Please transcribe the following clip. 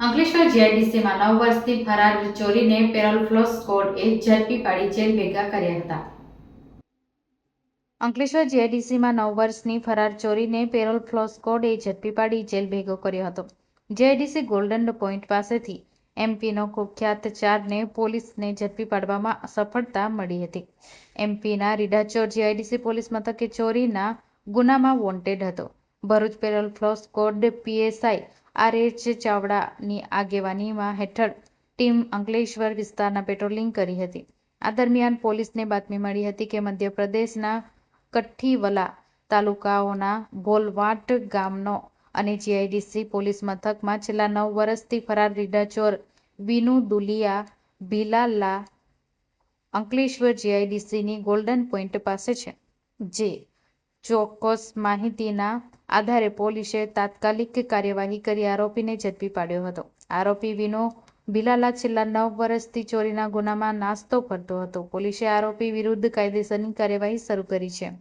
અંકલેશ્વર જીઆઈડીસીમાં નવ વર્ષથી ફરાર ચોરીને પેરોલ ફ્લો સ્કોડે ઝડપી પાડી જેલ ભેગા કર્યા હતા. અંકલેશ્વર જીઆઈડીસીમાં નવ વર્ષની ફરાર ચોરીને પેરોલ ફ્લો સ્કોડે ઝડપી પાડી જેલ ભેગો કર્યો હતો. જીઆઈડીસી ગોલ્ડન પોઈન્ટ પાસેથી એમપીનો કુખ્યાત ચારને પોલીસને ઝડપી પાડવામાં સફળતા મળી હતી. એમપીના રીડાચોર જીઆઈડીસી પોલીસ મથકે ચોરીના ગુનામાં વોન્ટેડ હતો. Bharuch parole furlough squad PSI R H ચાવડાની આગેવાનીમાં હેઠળ ટીમ અંકલેશ્વર વિસ્તારના પેટ્રોલિંગ કરી હતી. આ દરમિયાન પોલીસને બાતમી મળી હતી કે મધ્યપ્રદેશના કઠ્ઠીવલા તાલુકાઓના ભોલવાટ ગામનો અને જીઆઈડીસી પોલીસ મથકમાં છેલ્લા નવ વર્ષથી ફરાર રીડાચોર વિનુ દુલિયા ભીલાલા અંકલેશ્વર જીઆઈડીસીની ગોલ્ડન પોઈન્ટ પાસે છે. જે ચોક્કસ માહિતીના આધારે પોલીસે તાત્કાલિક કાર્યવાહી કરી આરોપીને ઝડપી પાડ્યો હતો. આરોપી વિનો ભીલાલા છેલ્લા નવ વર્ષથી ચોરીના ગુનામાં નાસ્તો ફરતો હતો. પોલીસે આરોપી વિરુદ્ધ કાયદેસરની કાર્યવાહી શરૂ કરી છે.